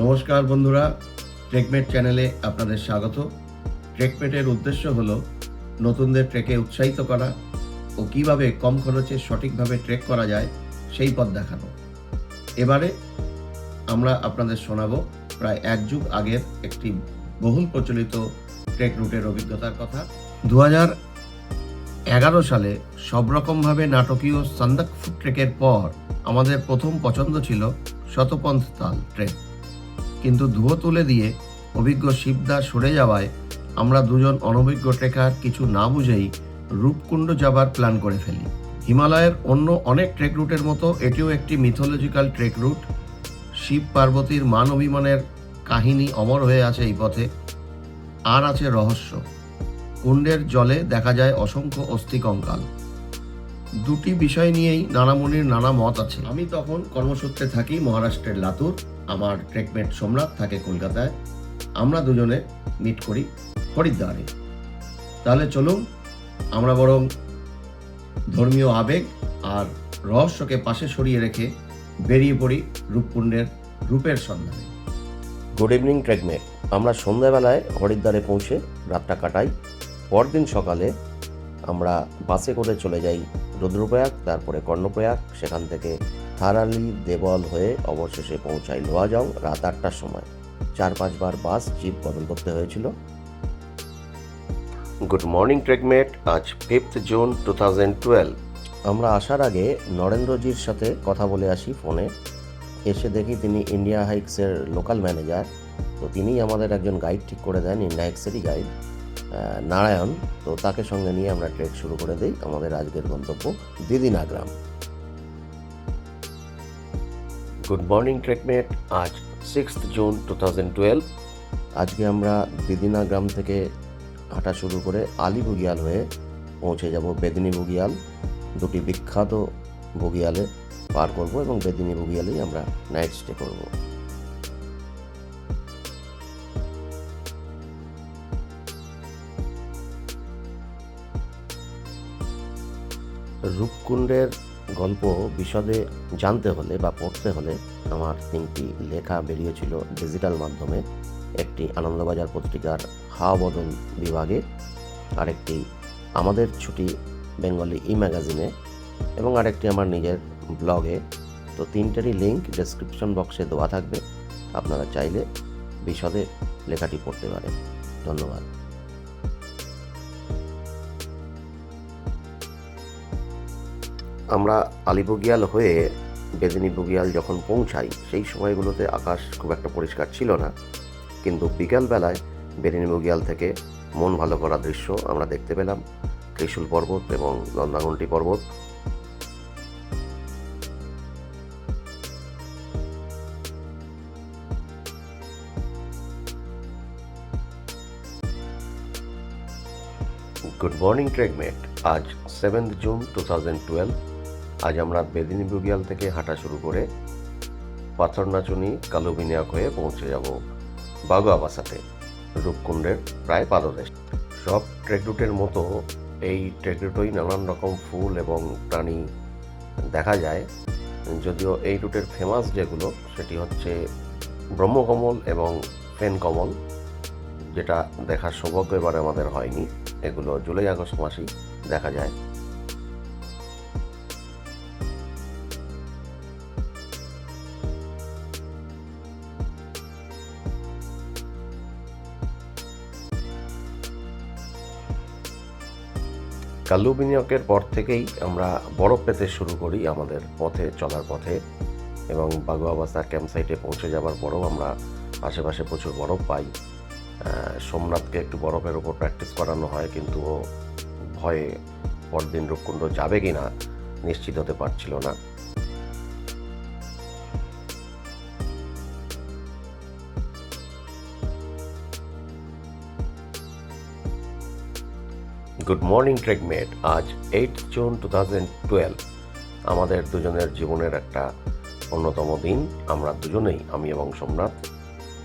নমস্কার বন্ধুরা ট্রেকমেট চ্যানেলে আপনাদের স্বাগত। ট্রেকমেটের উদ্দেশ্য হল নতুনদের ট্রেকে উৎসাহিত করা ও কীভাবে কম খরচে সঠিকভাবে ট্রেক করা যায় সেই পথ দেখানো। এবারে আমরা আপনাদের শোনাবো প্রায় এক যুগ আগের একটি বহুল প্রচলিত ট্রেক রুটের অভিজ্ঞতার কথা। দু এগারো সালে সব রকমভাবে নাটকীয় সান্দাক ফুট ট্রেকের পর আমাদের প্রথম পছন্দ ছিল শতপন্থ তাল ট্রেক। কিন্তু ধুয়ো তুলে দিয়ে অভিজ্ঞ শিবদা সরে যাওয়ায় আমরা দুজন অনভিজ্ঞ ট্রেকার কিছু না বুঝেই রূপকুণ্ড যাবার প্ল্যান করে ফেলি। হিমালয়ের অন্য অনেক ট্রেক রুটের মতো এটিও একটি মিথোলজিক্যাল ট্রেক রুট শিব পার্বতীর মান অভিমানের কাহিনী অমর হয়ে আছে এই পথে। আর আছে রহস্য। কুণ্ডের জলে দেখা যায় অসংখ্য অস্থি কঙ্কাল। দুটি বিষয় নিয়েই নানামুনির নানা মত আছে। আমি তখন কর্মসূত্রে থাকি মহারাষ্ট্রের লাতুর। আমার ট্রেকমেট সোমনাথ থাকে কলকাতায়, আমরা দুজনে মিট করি হরিদ্বারে। তাহলে চলুন, আমরা বরং ধর্মীয় আবেগ আর রহস্যকে পাশে সরিয়ে রেখে বেরিয়ে পড়ি রূপকুণ্ডের রূপের সন্ধানে। গুড ইভিনিং ট্রেকমেট আমরা সন্ধ্যাবেলায় হরিদ্বারে পৌঁছে রাতটা কাটাই। পরদিন সকালে আমরা বাসে করে চলে যাই রুদ্রপ্রয়াগ, তারপরে কর্ণপ্রয়াগ, সেখান থেকে থারালি দেবল হয়ে অবশেষে পৌঁছাই লোয়াজং রাত আটটার সময়। চার পাঁচবার বাস জিপ বদল করতে হয়েছিল। গুড মর্নিং ট্রেকমেট আজ fifth June two thousand twelve আমরা আসার আগে নরেন্দ্রজির সাথে কথা বলে আসি ফোনে। এসে দেখি তিনি ইন্ডিয়া হাইক্সের লোকাল ম্যানেজার। তো তিনিই আমাদের একজন গাইড ঠিক করে দেন ইন্ডিয়া হাইক্সেরই গাইড। নারায়ণ। তো তাকে সঙ্গে নিয়ে আমরা ট্রেক শুরু করে দিই আমাদের আজকের গন্তব্য দিদিনা গ্রাম। গুড মর্নিং ট্রেকমেট আজ six June two thousand twelve আজকে আমরা দিদিনা গ্রাম থেকে হাঁটা শুরু করে আলি বুগিয়াল হয়ে পৌঁছে যাব বেদিনী বুগিয়াল দুটি বিখ্যাত বুগিয়ালে পার করব এবং বেদিনী বুগিয়ালেই আমরা নাইট স্টে করব। রূপকুণ্ডের গল্প বিশদে জানতে হলে বা পড়তে হলে আমার তিনটি লেখা বেরিয়েছিল ডিজিটাল মাধ্যমে। একটি আনন্দবাজার পত্রিকার হাওয়া বদল বিভাগে, আরেকটি আমাদের ছুটি বেঙ্গলি ই ম্যাগাজিনে এবং আরেকটি আমার নিজের ব্লগে। তো তিনটেরই লিঙ্ক ডেসক্রিপশন বক্সে দেওয়া থাকবে। আপনারা চাইলে বিশদে লেখাটি পড়তে পারেন। ধন্যবাদ। আমরা আলিবুগিয়াল হয়ে বেদিনী বুগিয়াল যখন পৌঁছাই, সেই সময়গুলোতে আকাশ খুব একটা পরিষ্কার ছিল না। কিন্তু বিকালবেলায় বেদিনী বুগিয়াল থেকে মন ভালো করা দৃশ্য আমরা দেখতে পেলাম। ত্রিশূল পর্বত এবং নন্দাঘণ্টি পর্বত। Good morning, trekmate. আজ seventh June two thousand twelve আজ আমরা বেদিনী বুগিয়াল থেকে হাঁটা শুরু করে পাথরনাচুনি কালুবিনিয়াক হয়ে পৌঁছে যাব বাগুয়াবাসাতে, রূপকুণ্ডের প্রায় পাদদেশ। সব ট্রেক রুটের মতো এই ট্রেক রুটেই নানান রকম ফুল এবং প্রাণী দেখা যায়। যদিও এই রুটের ফেমাস যেগুলো, সেটি হচ্ছে ব্রহ্মকমল এবং ফেনকমল, যেটা দেখার সৌভাগ্য এবারে আমাদের হয়নি। এগুলো জুলাই আগস্ট মাসেই দেখা যায়। কাল্লু বিনিয়োগের পর থেকেই আমরা বরফ পেতে শুরু করি আমাদের পথে, চলার পথে এবং বাগুয়া বাগুয়াবাসার ক্যাম্প সাইটে পৌঁছে যাবার পরও আমরা আশেপাশে প্রচুর বরফ পাই। সোমনাথকে একটু বরফের ওপর প্র্যাকটিস করানো হয় কিন্তু ও ভয়ে পরদিন রূপকুণ্ড যাবে কি না নিশ্চিত হতে পারছিল না। গুড মর্নিং ট্রেকমেট আজ eight June two thousand twelve আমাদের দুজনের জীবনের একটা অন্যতম দিন। আমরা দুজনেই, আমি এবং সোমনাথ,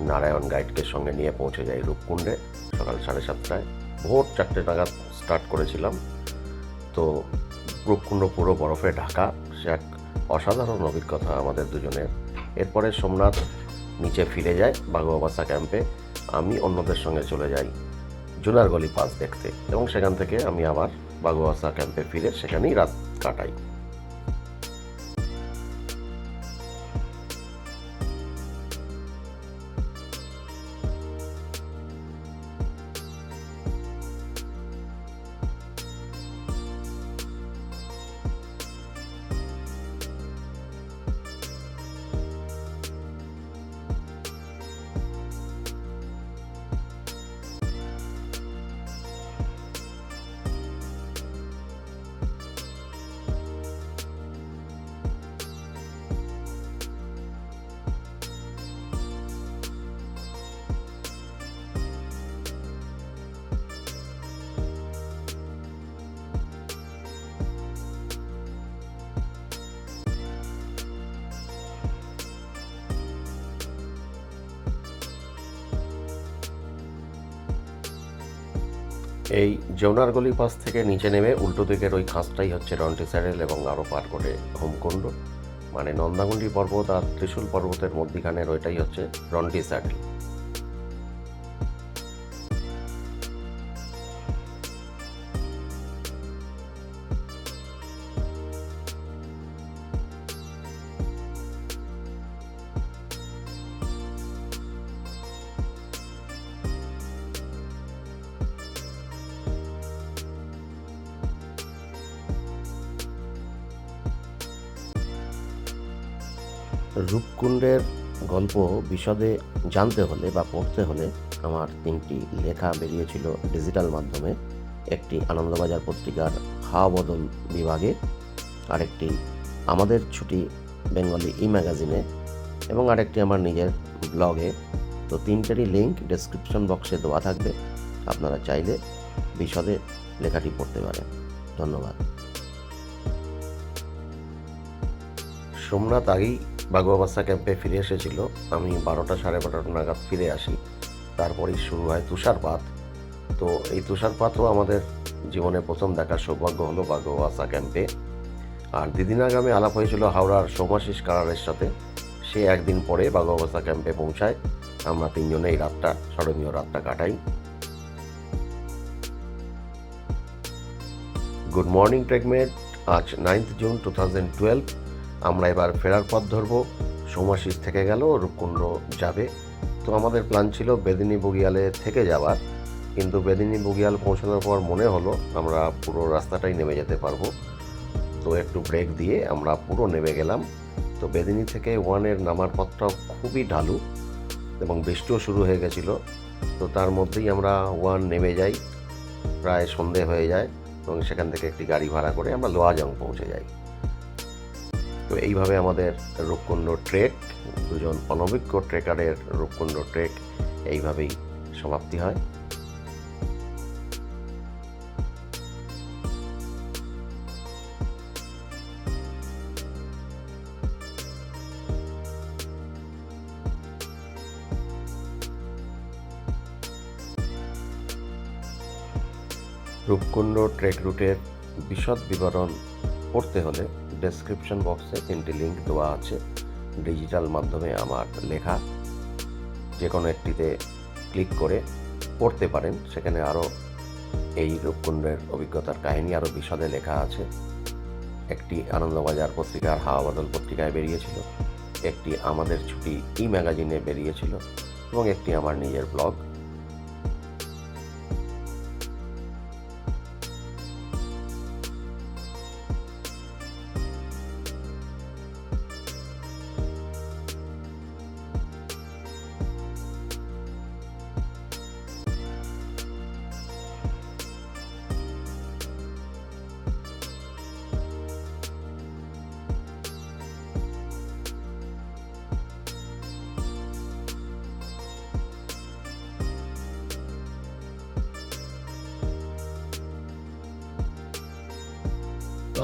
নারায়ণ গাইডকে সঙ্গে নিয়ে পৌঁছে যাই রূপকুণ্ডে সকাল সাড়ে সাতটায়। ভোর চারটে নাগাদ স্টার্ট করেছিলাম। তো রূপকুণ্ড পুরো বরফে ঢাকা। সে এক অসাধারণ অভিজ্ঞতা আমাদের দুজনের। এরপরে সোমনাথ নিচে ফিরে যায় বাগুয়াবাসা ক্যাম্পে। আমি অন্যদের সঙ্গে চলে যাই। জুনারগলি পাস দেখতে। এবং সেখান থেকে আমি আবার বাগুয়াসা ক্যাম্পে ফিরে সেখানেই রাত কাটাই। এই যৌনারগলি পাস থেকে নিচে নেমে উল্টো দিকের ওই খাঁজটাই হচ্ছে রন্টি স্যারেল এবং আরও পার করে হোমকুণ্ড। মানে নন্দাগুন্ডি পর্বত আর ত্রিশূল পর্বতের মধ্যিখানের ওইটাই হচ্ছে রন্টি রূপকুণ্ডের গল্প বিশদে জানতে হলে বা পড়তে হলে আমার তিনটি লেখা বেরিয়েছিল ডিজিটাল মাধ্যমে। একটি আনন্দবাজার পত্রিকার হাওয়া বদল বিভাগে, আরেকটি আমাদের ছুটি বেঙ্গলি ই ম্যাগাজিনে এবং আরেকটি আমার নিজের ব্লগে। তো তিনটেরই লিঙ্ক ডেসক্রিপশন বক্সে দেওয়া থাকবে, আপনারা চাইলে বিশদে লেখাটি পড়তে পারেন। ধন্যবাদ। সোমনাথ আগেই বাগুয়াবাসা ক্যাম্পে ফিরে এসেছিল। আমি বারোটা সাড়ে বারোটা নাগাদ ফিরে আসি। তারপরেই শুরু হয় তুষারপাত। তো এই তুষারপাতও আমাদের জীবনে প্রথম দেখার সৌভাগ্য হলো বাগুয়াবাসা ক্যাম্পে। আর দিদিনাগামে আলাপ হয়েছিল হাওড়ার সোমাশিস কারারের সাথে। সে একদিন পরে বাগুয়াবাসা ক্যাম্পে পৌঁছায়। আমরা তিনজনে এই রাতটা, স্মরণীয় রাতটা কাটাই। গুড মর্নিং ট্রেকমেট আজ ninth June two thousand twelve আমরা এবার ফেরার পথ ধরবো। সোমাশিস থেকে গেল, রূপকুণ্ড যাবে। তো আমাদের প্ল্যান ছিল বেদিনী বুগিয়ালে থেকে যাওয়ার কিন্তু বেদিনী বুগিয়াল পৌঁছানোর পর মনে হলো আমরা পুরো রাস্তাটাই নেমে যেতে পারব। তো একটু ব্রেক দিয়ে আমরা পুরো নেমে গেলাম। তো বেদিনী থেকে ওয়ানের নামার পথটাও খুবই ঢালু এবং বৃষ্টিও শুরু হয়ে গেছিল। তো তার মধ্যেই আমরা ওয়ান নেমে যাই। প্রায় সন্ধে হয়ে যায় এবং সেখান থেকে একটি গাড়ি ভাড়া করে আমরা লোয়াজং পৌঁছে যাই। তো এইভাবে আমাদের রূপকুণ্ড ট্রেক, দুজন অনভিজ্ঞ ট্রেকারের রূপকুণ্ড ট্রেক এইভাবেই সমাপ্তি হয়। রূপকুণ্ড ট্রেক রুটের বিশদ বিবরণ পড়তে হলে ডেসক্রিপশন বক্সে তিনটি লিঙ্ক দেওয়া আছে। ডিজিটাল মাধ্যমে আমার লেখা। যে কোনো একটিতে ক্লিক করে পড়তে পারেন। সেখানে আরও এই রূপকুণ্ডের অভিজ্ঞতার কাহিনী আরও বিশদে লেখা আছে। একটি আনন্দবাজার পত্রিকার হাওয়া বদল পত্রিকায় বেরিয়েছিল। একটি আমাদের ছুটি ই ম্যাগাজিনে বেরিয়েছিল এবং একটি আমার নিজের ব্লগ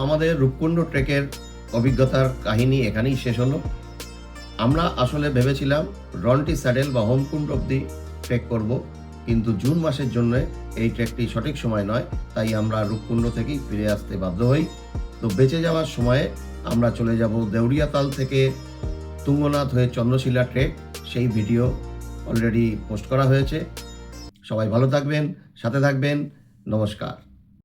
আমাদের রূপকুণ্ড ট্রেকের অভিজ্ঞতার কাহিনী এখানেই শেষ হলো। আমরা আসলে ভেবেছিলাম রন্টি স্যাডেল বা হোমকুণ্ড অবধি ট্রেক করব, কিন্তু জুন মাসের জন্য এই ট্রেকটি সঠিক সময় নয়, তাই আমরা রূপকুণ্ড থেকেই ফিরে আসতে বাধ্য হই। তো বেঁচে যাওয়ার সময়ে আমরা চলে যাব দেউরিয়াতাল থেকে তুঙ্গনাথ হয়ে চন্দ্রশিলা ট্রেক। সেই ভিডিও অলরেডি পোস্ট করা হয়েছে। সবাই ভালো থাকবেন, সাথে থাকবেন। নমস্কার।